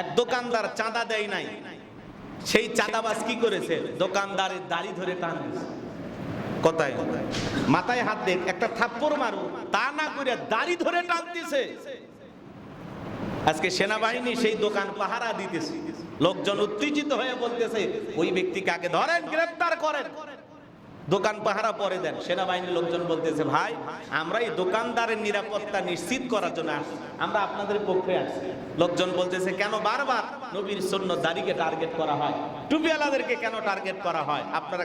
এক দোকানদার চাঁদা দেয় নাই। সেই চাঁদাবাজ কি করেছে? দোকানদারের দাড়ি ধরে টান কোথায় মাথায় হাত দেখ, একটা মারু, তা না করে দাড়ি ধরে টানতেছে। আজকে সেনাবাহিনী সেই দোকান পাহারা দিতেছে। লোকজন উত্তেজিত হয়ে বলতেছে, ওই ব্যক্তিকে আগে ধরেন গ্রেফতার করেন। দোকান পাহারা পরে দেন। সেনাবাহিনীর লোকজন বলতেছে, ভাই, আমরা এই দোকানদারের নিরাপত্তা নিশ্চিত করার জন্য আসছি। আমরা আপনাদের পক্ষে আসছি লোকজন বলতেছে, কেন বারবার নবীর সৈন্য দাড়িকে টার্গেট করা হয়? টুপিওয়ালাদেরকে কেন টার্গেট করা হয়? আপনারা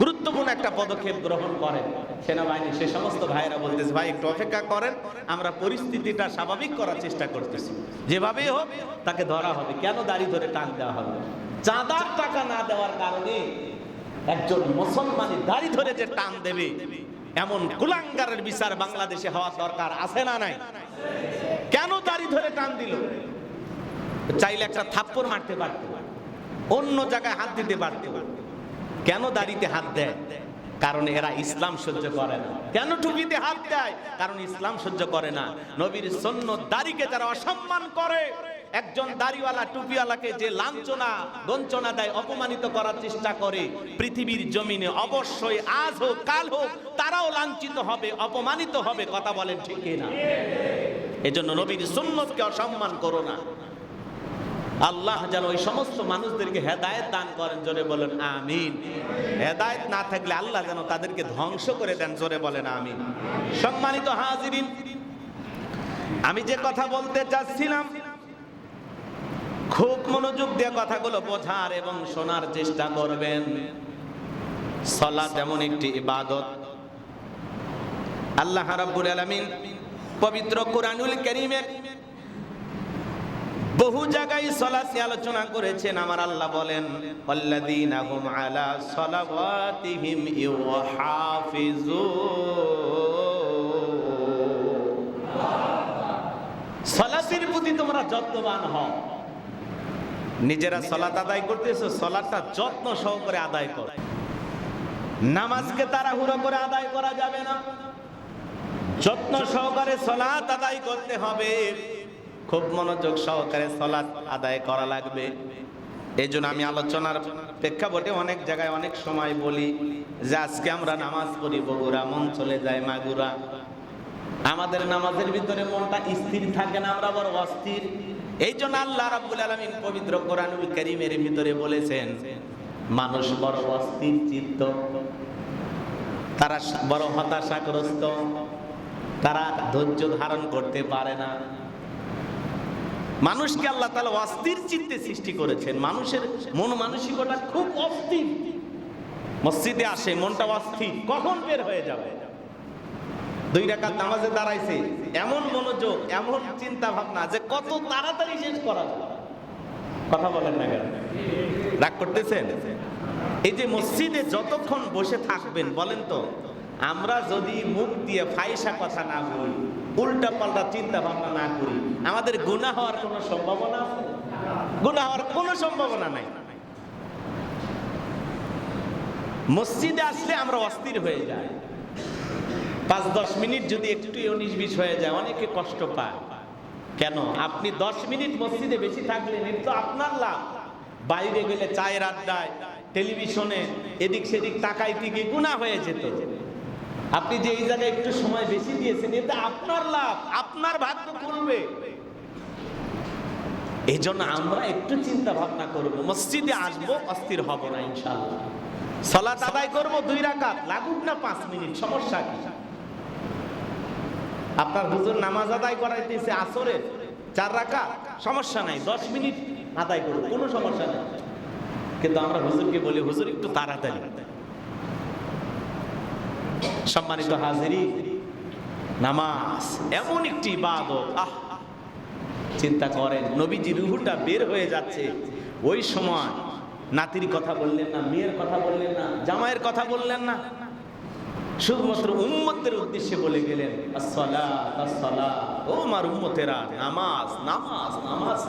গুরুত্বপূর্ণ একটা পদক্ষেপ গ্রহণ করেন। সেনাবাহিনী সে সমস্ত ভাইয়েরা বলতেছে, ভাই, একটু অপেক্ষা করেন। আমরা পরিস্থিতিটা স্বাভাবিক করার চেষ্টা করতেছি। যেভাবেই হোক, তাকে ধরা হবে। কেন দাড়ি ধরে টান দেওয়া হবে? চাঁদার টাকা না দেওয়ার কারণে একজন মুসলমানের দাড়ি ধরে যে টান দেবে, এমন কুলাঙ্গারের বিচার বাংলাদেশে হওয়া দরকার আছে না নাই? কেন দাড়ি ধরে টান দিল? চাইলে একটা থাপ্পড় মারতে পারত, অন্য জায়গায় হাত দিতে পারত। কেন দাড়িতে হাত দেয়? কারণ এরা ইসলাম সহ্য করে না। কেন টুপিতে হাত দেয়? কারণ ইসলাম সহ্য করে না। নবীর সৈন্য দাড়িকে যারা অসম্মান করে একজন দাড়িওয়ালা টুপিওয়ালাকে যে লাঞ্ছনা গঞ্চনা দেয়, অপমানিত করার চেষ্টা করে, পৃথিবীর জমিনে অবশ্যই আজ হোক, কাল হোক, তারাও লাঞ্ছিত হবে, অপমানিত হবে, কথা বলেন ঠিক না এজন্য নবীর সুন্নতকে অসম্মান করো না। আল্লাহ যেন ওই সমস্ত মানুষদেরকে হেদায়েত দান করেন, জোরে বলেন আমিন। হেদায়েত না থাকলে আল্লাহ যেন তাদেরকে ধ্বংস করে দেন, জোরে বলেন আমিন। সম্মানিত হাজিরিন, আমি যে কথা বলতে চাচ্ছিলাম খুব মনোযোগ দিয়ে কথাগুলো বোঝার এবং শোনার চেষ্টা করবেন। সলা এমন একটি ইবাদত। আল্লাহ রাব্বুল আলামিন পবিত্র কোরআনুল কারীমের বহু জায়গায় সলাসি আলোচনা করেছেন। আমার আল্লাহ বলেন, আল্লাযীনা হুম আলা সালাওয়াতিহিম ইউহাফিজুন। সলাসির প্রতি তোমরা যত্নবান হও। নিজেরা সলাত আদায় করতেছো, সলাতটা যত্ন সহকারে আদায় করো। নামাজকে তাড়াহুড়ো করে আদায় করা যাবে না। যত্ন সহকারে সলাত আদায় করতে হবে। খুব মনোযোগ সহকারে সলাৎ আদায় করা লাগবে। এই জন্য আমি আলোচনার প্রেক্ষাপটে অনেক জায়গায় অনেক সময় বলি যে আজকে আমরা নামাজ পড়ি, বগুড়া, মন চলে যায় মাগুরা। আমাদের নামাজের ভিতরে মনটা স্থির থাকে না, আমরা বড় অস্থির। এই জন্য আল্লাহ রাব্বুল আলামিন পবিত্র কোরআনুল কারীমের ভিতরে বলেছেন, মানুষ বড় অস্থির চিত্ত, তারা বড় হতাশাগ্রস্ত, তারা ধৈর্য ধারণ করতে পারে না। মানুষকে আল্লাহ তালা অস্থির চিত্তে সৃষ্টি করেছেন। মানুষের মন মানসিকতা খুব অস্থির। মসজিদে আসে, মনটা অস্থির, কখন বের হয়ে যাবে? দুই রাকাত নামাজে দাঁড়াইছে। এমন মনোযোগ, এমন চিন্তা ভাবনা যে কত তাড়াতাড়ি শেষ করা কথা বলেন না কেন? রাগ করতেছেন? এই যে মসজিদে যতক্ষণ বসে থাকবেন, বলেন তো, আমরা যদি মুখ দিয়ে ফাইসা কথা না বলি উল্টা পাল্টা চিন্তা ভাবনা না করি, আমাদের গুনাহ হওয়ার কোনো সম্ভাবনা আছে? গুনাহ হওয়ার কোনো সম্ভাবনা নাই। মসজিদে আসলে আমরা অস্থির হয়ে যাই। পাঁচ, দশ মিনিট যদি একটু উনিশ, বিশ হয়ে যায়, অনেকে কষ্ট পায়। কেন? আপনি দশ মিনিট মসজিদে বেশি থাকলেন এটা তো আপনার লাভ। বাইরে গেলে চায়ের আড্ডায়, টেলিভিশনে, এদিক সেদিক তাকাইতে গিয়ে গুণা হয়ে যেত। আপনি যে এই জায়গায় একটু সময় বেশি দিয়েছেন এটা আপনার লাভ, আপনার ভাগ্য করবে এই জন্য আমরা একটু চিন্তা ভাবনা করব, মসজিদে আসব, অস্থির হব না ইনশাল্লাহ সলাত আদায় করব দুই রাকাত, লাগুক না পাঁচ মিনিট, সমস্যা কি? আপনার হুজুর নামাজ আদায় করাইতেছে আসরে চার রাখা সমস্যা নাই, দশ মিনিট আদায় করব কোনো সমস্যা নেই। কিন্তু আমরা হুজুরকে বলি, হুজুর, একটু তাড়াতাড়ি। সম্মানিত হাজিরি, নামাজ এমন একটি ইবাদত, আহ! চিন্তা করেন, নবীজি রুহুটা বের হয়ে যাচ্ছে। ওই সময় নাতির কথা বললেন না, মেয়ের কথা বললেন না, জামাইয়ের কথা বললেন না। শুধুমাত্র উম্মতের উদ্দেশ্যে বলে গেলেন ও আমার উম্মতেরা, নামাজ নামাজ নামাজ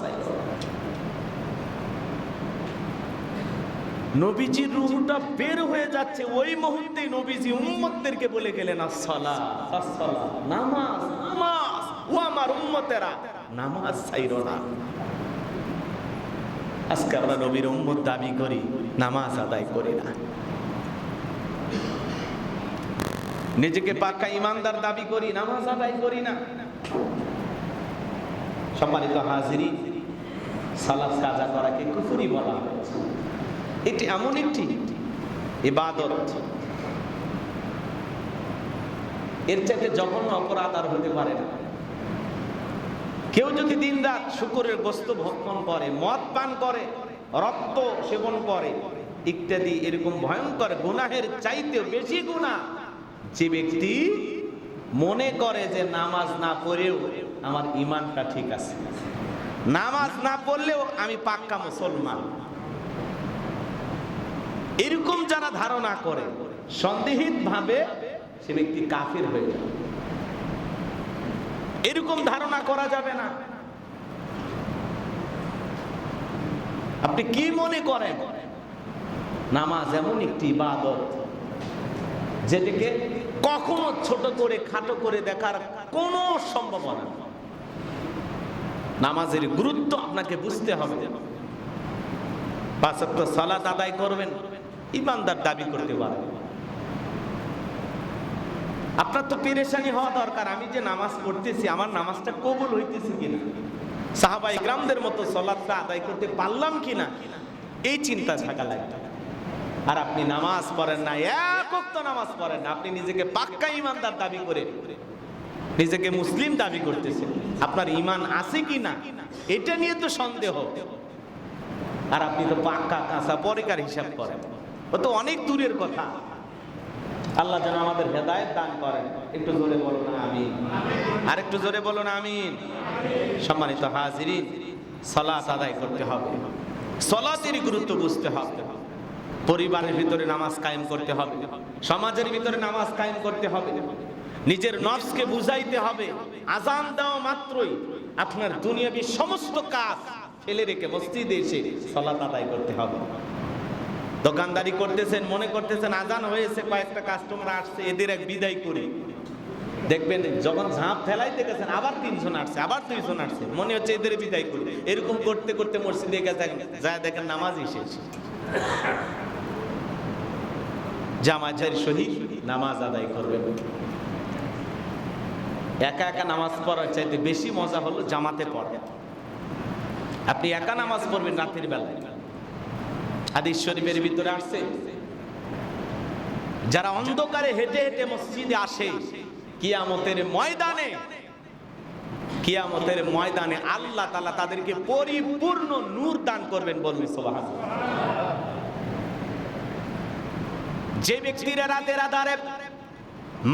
নবীজির রুহটা বের হয়ে যাচ্ছে, ওই মুহূর্তে নবীজি উম্মতদেরকে বলে গেলেন, আসসালাত আসসালাত, নামাজ নামাজ। ও আমার উম্মতেরা, নামাজ চাইরো না। আজকে আমরা নবীর উম্মত দাবি করি, নামাজ আদায় করি না। নিজেকে পাক্কা ইমানদার দাবি করি, নামাজ আদায় করি না। সম্মানিত হাজিরি, সালাদ কাজা করাকে কুফুরি বলা হয়েছে এটি এমন একটি ইবাদত। এর চাইতে জঘন্য অপরাধ আর হতে পারে না। কেউ যদি দিন রাত শুকুরের বস্ত ভক্ষণ করে, মদ পান করে, রক্ত সেবন করে, ইত্যাদি এরকম ভয়ঙ্কর গুনাহের চাইতেও বেশি গুনাহ যে ব্যক্তি মনে করে যে নামাজ না পড়েও আমার ইমানটা ঠিক আছে। নামাজ না পড়লেও আমি পাক্কা মুসলমান। এরকম যারা ধারণা করে সন্দেহিত ভাবে সে ব্যক্তি কাফির হয়ে যাবে। এরকম ধারণা করা যাবে না। আপনি কি মনে করেন? নামাজ এমন একটি ইবাদত যেটাকে কখনো ছোট করে, খাটো করে দেখার কোনো সম্ভাবনা। নামাজের গুরুত্ব আপনাকে বুঝতে হবে। পাঁচ সালাত আদায় করবেন, ইমানদার দাবি করতে পারবেন। আপনার তো পেরেশানি হওয়া দরকার, আমি যে নামাজ পড়তেছি, আমার নামাজটা কবুল হইতেছে কিনা? সাহাবাই গ্রামদের মতো সলাদটা আদায় করতে পারলাম কিনা? এই চিন্তা থাকা লাগবে। আর আপনি নামাজ পড়েন না, এক নামাজ পড়েন না। আপনি নিজেকে পাক্কা ইমানদার দাবি করে নিজেকে মুসলিম দাবি করতেছেন। আপনার ইমান আছে কি না, এটা নিয়ে তো সন্দেহ। আর আপনি তো পাক্কা কাঁচা পরিকার হিসাব করেন। ও তো অনেক দূরের কথা। আল্লাহ যেন আমাদের হেদায়েত দান করেন। একটু জোরে বলো না আমি আর একটু জোরে বলো না আমি সম্মানিত হাজিরিন সলাত আদায় করতে হবে। সলাতের গুরুত্ব বুঝতে হবে। পরিবারের ভিতরে নামাজ কায়েম করতে হবে। সমাজের ভিতরে নামাজ কায়েম করতে হবে। নিজের নফসকে বুঝাইতে হবে। আজান দেওয়া মাত্রই আপনার দুনিয়াবি সমস্ত কাজ ফেলে রেখে মসজিদে এসে সলাত আদায় করতে হবে। দোকানদারি করতেছেন, মনে করতেছেন আজান হয়েছে, কয়েকটা কাস্টমার আসছে, এদের এক বিদায় করি। দেখবেন যখন ঝাঁপ ফেলাইতে গেছেন, আবার তিনজন আসছে, আবার দুইজন আসছে, মনে হচ্ছে এদের বিদায় করি। এরকম করতে করতে মসজিদে গেছেন, যায় দেখেন নামাজই শেষ। জামাজের সহিত নামাজ আদায় করবেন একা একা নামাজ পড়ার চাইতে বেশি মজা হলো জামাতে পড়া। আপনি একা নামাজ পড়বেন রাতের বেলায়। হাদিস শরীফের ভিতরে আসছে, যারা অন্ধকারে হেঁটে হেঁটে মসজিদে আসে, কিয়ামতের ময়দানে কিয়ামতের ময়দানে আল্লাহ তাআলা তাদেরকে পরিপূর্ণ নূর দান করবেন বলবেন সুবহানাল্লাহ। যে ব্যক্তিরা রাতে রাধারে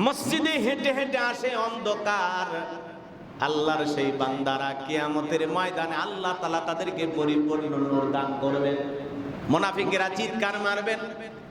মসজিদে হেঁটে হেঁটে আসে অন্ধকার, আল্লাহর সেই বান্দারা কেয়ামতের ময়দানে আল্লাহ তালা তাদেরকে পরিপূর্ণ দান করবেন। মোনাফিকেরা চিৎকার মারবেন।